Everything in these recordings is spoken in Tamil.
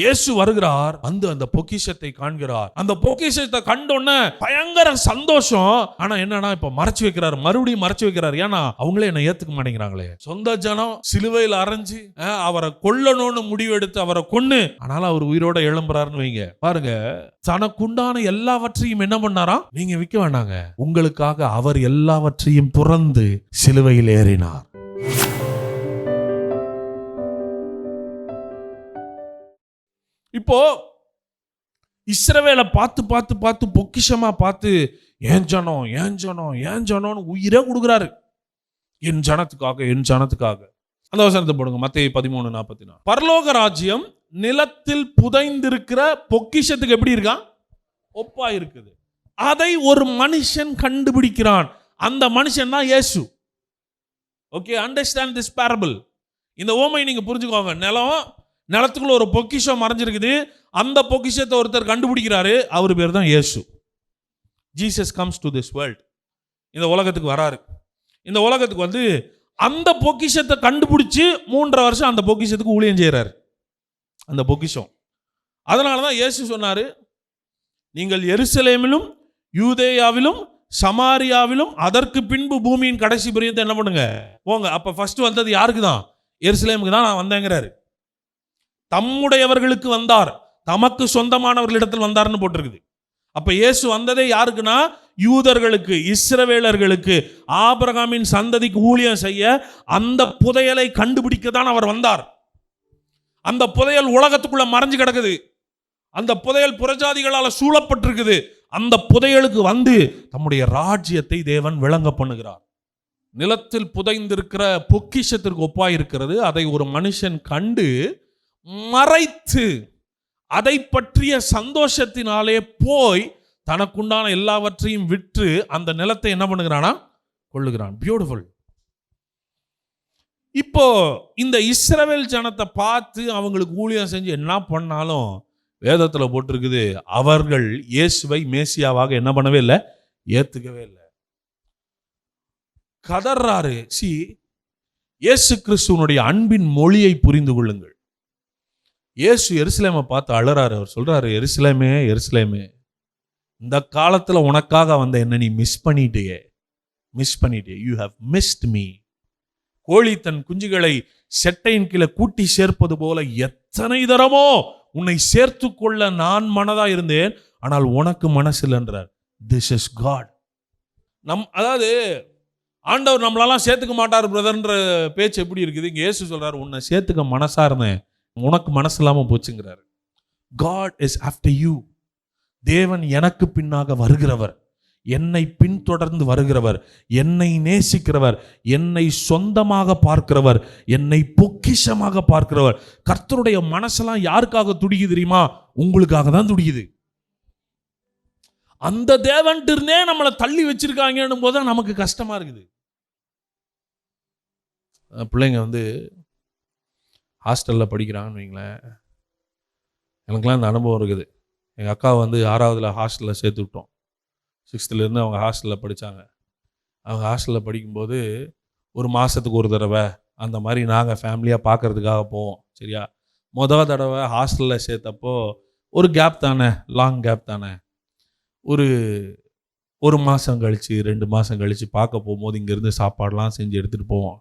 இயேசு வருகிறார் வந்து அந்த பொக்கிஷத்தை காண்கிறார். அந்த பொக்கிஷத்தை கண்டோன்ன பயங்கர சந்தோஷம். ஆனா என்னன்னா இப்ப மறைச்சு வைக்கிறாரு. மறுபடியும் மறைச்சு வைக்கிறாரு. ஏன்னா அவங்களே என்ன ஏத்துக்க மாட்டேங்கிறாங்களே. சொந்த ஜனம் சிலுவையில் அரைஞ்சு அவரை கொல்லணும்னு முடிவெடுத்து அவரை கொன்னு ஆனாலும் அவர் உயிரோட எழும்புறாருன்னு வைங்க. பாருங்க தனக்குண்டான எல்லாவற்றையும் என்ன பண்ணாராம் நீங்க விற்க வேண்டாங்க. உங்களுக்காக அவர் எல்லாவற்றையும் துறந்து சிலுவையில் ஏறினார். இப்போ இஸ்ரவேலை பார்த்து பார்த்து பார்த்து பொக்கிஷமா பார்த்து ஏன் ஜனம் ஏன் ஜனம் ஏன் ஜனம்னு உயிரே கொடுக்குறாரு. என் ஜனத்துக்காக என் ஜனத்துக்காக. அந்த வசனத்தை போடுங்க மத்திய பதிமூணு நாற்பத்தி நாலு பரலோக ராஜ்யம் நிலத்தில் புதைந்திருக்கிற பொக்கிஷத்துக்கு எப்படி இருக்கான் ஒப்பா இருக்குது. அதை ஒரு மனுஷன் கண்டுபிடிக்கிறான். அந்த மனுஷன் தான் இயேசு. ஓகே அண்டர்ஸ்டாண்ட் திஸ் பேரபிள் இந்த ஓமை நீங்க புரிஞ்சுக்கோங்க. நிலம் நிலத்துக்குள்ள ஒரு பொக்கிஷம் மறைஞ்சிருக்குது. அந்த பொக்கிஷத்தை ஒருத்தர் கண்டுபிடிக்கிறாரு. அவர் பேர் தான் இயேசு. Jesus comes to this world இந்த உலகத்துக்கு வராரு. இந்த உலகத்துக்கு வந்து அந்த பொக்கிஷத்தை கண்டுபிடிச்சி மூன்றரை வருஷம் அந்த பொக்கிஷத்துக்கு ஊழியம் செய்கிறாரு அந்த பொக்கிஷம். அதனால தான் இயேசு சொன்னார் நீங்கள் எருசலேமிலும் யூதேயாவிலும் சமாரியாவிலும் அதற்கு பின்பு பூமியின் கடைசி பிரியத்தை என்ன பண்ணுங்க? போங்க. அப்போ ஃபஸ்ட்டு வந்தது யாருக்கு தான் எருசலேமுக்கு தான் நான் வந்தேங்கிறாரு. தம்முடையவர்களுக்கு வந்தார். தமக்கு சொந்தமானவர்களிடத்தில் வந்தார்னு போட்டிருக்குது. அப்ப இயேசு வந்ததே யாருக்குன்னா? யூதர்களுக்கு இஸ்ரவேலர்களுக்கு. ஆபரகாமின் சந்ததிக்கு ஊழியம் செய்ய அந்த புதையலை கண்டுபிடிக்க தான் அவர் வந்தார். அந்த புதையல் உலகத்துக்குள்ள மறைஞ்சு கிடக்குது. அந்த புதையல் புறஜாதிகளால் சூழப்பட்டிருக்குது. அந்த புதையலுக்கு வந்து தம்முடைய ராஜ்யத்தை தேவன் விளங்க பண்ணுகிறார். நிலத்தில் புதைந்திருக்கிற பொக்கிஷத்திற்கு ஒப்பாயிருக்கிறது. அதை ஒரு மனுஷன் கண்டு மறைத்து அதை பற்றிய சந்தோஷத்தினாலே போய் தனக்குண்டான எல்லாவற்றையும் விற்று அந்த நிலத்தை என்ன பண்ணுகிறானா? கொள்ளுகிறான். பியூட்டிஃபுல் இப்போ இந்த இஸ்ரவேல் ஜனத்தை பார்த்து அவங்களுக்கு ஊழியம் செஞ்சு என்ன பண்ணாலும் வேதத்தில் போட்டிருக்குது. அவர்கள் இயேசுவை மேசியாவாக என்ன பண்ணவே இல்லை? ஏற்றுக்கவே இல்லை. கதர்றாரு. சி இயேசு கிறிஸ்துவனுடைய அன்பின் மொழியை புரிந்து கொள்ளுங்கள். இயேசு எருசலேமை பார்த்து அழறாரு. அவர் சொல்கிறாரு எருசலேமே எருசலேமே இந்த காலத்தில் உனக்காக வந்த என்ன நீ மிஸ் பண்ணிட்டியே. மிஸ் பண்ணிட்டியே. யூ ஹவ் மிஸ்ட் மீ கோழி தன் குஞ்சுகளை செட்டையின் கீழே கூட்டி சேர்ப்பது போல எத்தனை தரமோ உன்னை சேர்த்து கொள்ள நான் மனதாக இருந்தேன் ஆனால் உனக்கு மனசில்ன்றார் திஸ் இஸ் காட் நம் அதாவது ஆண்டவர் நம்மளெல்லாம் சேர்த்துக்க மாட்டார் பிரதர்ன்ற பேச்சு எப்படி இருக்குது? இங்கே இயேசு சொல்கிறார் உன்னை சேர்த்துக்க மனசாக இருந்தேன். உனக்கு மனசு இல்லாமல் போச்சுங்கிறாரு. காட் இஸ் ஆஃப்டர் யூ தேவன் எனக்கு பின்னாக வருகிறவர். என்னை பின்தொடர்ந்து வருகிறவர். என்னை நேசிக்கிறவர். என்னை சொந்தமாக பார்க்கிறவர். என்னை பொக்கிஷமாக பார்க்கிறவர். கர்த்தருடைய மனசெல்லாம் யாருக்காக துடிக்குது தெரியுமா? உங்களுக்காக தான் துடிக்குது. அந்த தேவன்ட்டிருந்தே நம்மளை தள்ளி வச்சிருக்காங்கன்னும் போது தான் நமக்கு கஷ்டமா இருக்குது. பிள்ளைங்க வந்து ஹாஸ்டலில் படிக்கிறாங்கன்னு வைங்களேன். எனக்குலாம் இந்த அனுபவம் இருக்குது. எங்கள் அக்கா வந்து ஆறாவதுல ஹாஸ்டலில் சேர்த்து விட்டோம். சிக்ஸ்த்துலேருந்து அவங்க ஹாஸ்டலில் படித்தாங்க அவங்க ஹாஸ்டலில் படிக்கும்போது ஒரு மாதத்துக்கு ஒரு தடவை அந்த மாதிரி நாங்கள் ஃபேமிலியாக பார்க்கறதுக்காக போவோம். சரியா? மொதல் தடவை ஹாஸ்டலில் சேர்த்தப்போ ஒரு கேப் தானே? லாங் கேப் தானே? ஒரு ஒரு மாதம் கழித்து ரெண்டு மாதம் கழித்து பார்க்க போகும்போது இங்கேருந்து சாப்பாடெலாம் செஞ்சு எடுத்துகிட்டு போவோம்.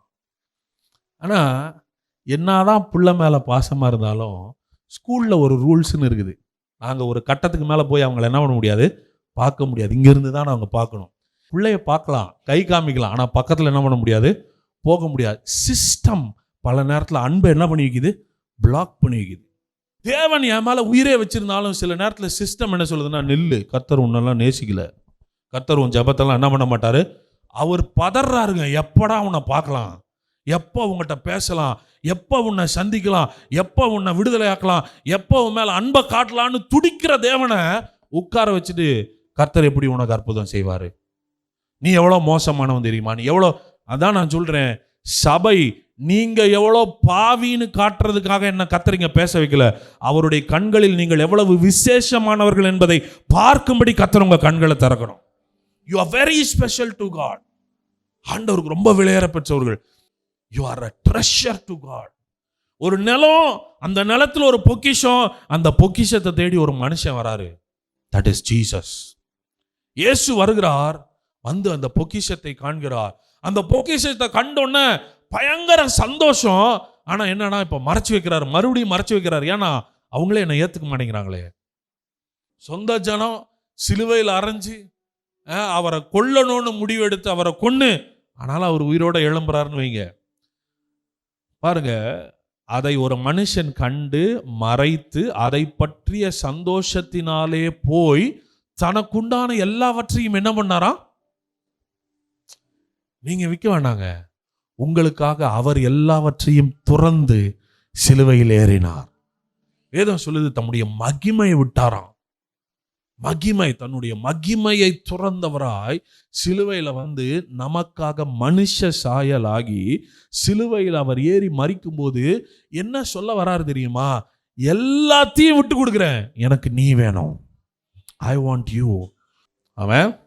ஆனால் என்னதான் புள்ள மேலே பாசமாக இருந்தாலும் ஸ்கூலில் ஒரு ரூல்ஸ்னு இருக்குது. நாங்கள் ஒரு கட்டத்துக்கு மேலே போய் அவங்கள என்ன பண்ண முடியாது? பார்க்க முடியாது. இங்கேருந்து தான் அவங்க பார்க்கணும். பிள்ளைய பார்க்கலாம். கை காமிக்கலாம். ஆனால் பக்கத்தில் என்ன பண்ண முடியாது? போக முடியாது. சிஸ்டம் பல நேரத்தில் அன்பை என்ன பண்ணி வைக்குது? பிளாக் பண்ணி வைக்குது. தேவன் என் மேலே உயிரே வச்சுருந்தாலும் சில நேரத்தில் சிஸ்டம் என்ன சொல்லுதுன்னா நெல் கத்தர் உன்னெல்லாம் நேசிக்கல. கத்தர் உன் ஜபத்தெல்லாம் என்ன பண்ண மாட்டார்? அவர் பதறாருங்க. எப்படா உன்னை பார்க்கலாம்? எப்போ உங்கள்கிட்ட பேசலாம்? எப்போ உன்னை சந்திக்கலாம்? எப்போ உன்னை விடுதலை ஆக்கலாம் எப்போ உன் மேலே அன்பை காட்டலான்னு துடிக்கிற தேவனை உட்கார வச்சுட்டு கர்த்தர் எப்படி உனக்கு அற்புதம் செய்வார்? நீ எவ்வளோ மோசமானவன் தெரியுமா? நீ எவ்வளோ அதான் நான் சொல்கிறேன் சபை நீங்கள் எவ்வளோ பாவின்னு காட்டுறதுக்காக என்ன கத்தரிங்க பேச வைக்கல? அவருடைய கண்களில் நீங்கள் எவ்வளவு விசேஷமானவர்கள் என்பதை பார்க்கும்படி கத்தர் கண்களை திறக்கணும். You are very special to God ஆண்டவருக்கு ரொம்ப விளையாட பெற்றவர்கள் you are a treasure to God ஒரு நிலம் அந்த நிலத்தில் ஒரு பொக்கிஷம் அந்த பொக்கிஷத்தை தேடி ஒரு மனுஷன் வராரு. தட் இஸ் ஜீசஸ் இயேசு வருகிறார் வந்து அந்த பொக்கிஷத்தை காண்கிறார். அந்த பொக்கிஷத்தை கண்டோன்னே பயங்கர சந்தோஷம். ஆனால் என்னன்னா இப்போ மறைச்சு வைக்கிறாரு மறுபடியும் மறைச்சு வைக்கிறாரு. ஏன்னா அவங்களே என்னை ஏற்றுக்க மாட்டேங்கிறாங்களே. சொந்த ஜனம் சிலுவையில் அரைஞ்சு அவரை கொல்லணும்னு முடிவெடுத்து அவரை கொன்று ஆனாலும் அவர் உயிரோட எழும்புறாருன்னு வைங்க. பாருங்க அதை ஒரு மனுஷன் கண்டு மறைத்து அதை பற்றிய சந்தோஷத்தினாலே போய் தனக்குண்டான எல்லாவற்றையும் என்ன பண்ணாராம் நீங்க விற்க வேண்டாங்க. உங்களுக்காக அவர் எல்லாவற்றையும் துறந்து சிலுவையில் ஏறினார். வேதம் சொல்லுது தம்முடைய மகிமையை விட்டாராம். மகிமை தன்னுடைய மகிமையை துறந்தவராய் சிலுவையில் வந்து நமக்காக மனுஷ சாயலாகி சிலுவையில் அவர் ஏறி மறிக்கும்போது என்ன சொல்ல வராரு தெரியுமா? எல்லாத்தையும் விட்டு கொடுக்குறேன். எனக்கு நீ வேணும். ஐ வாண்ட் யூ அவன்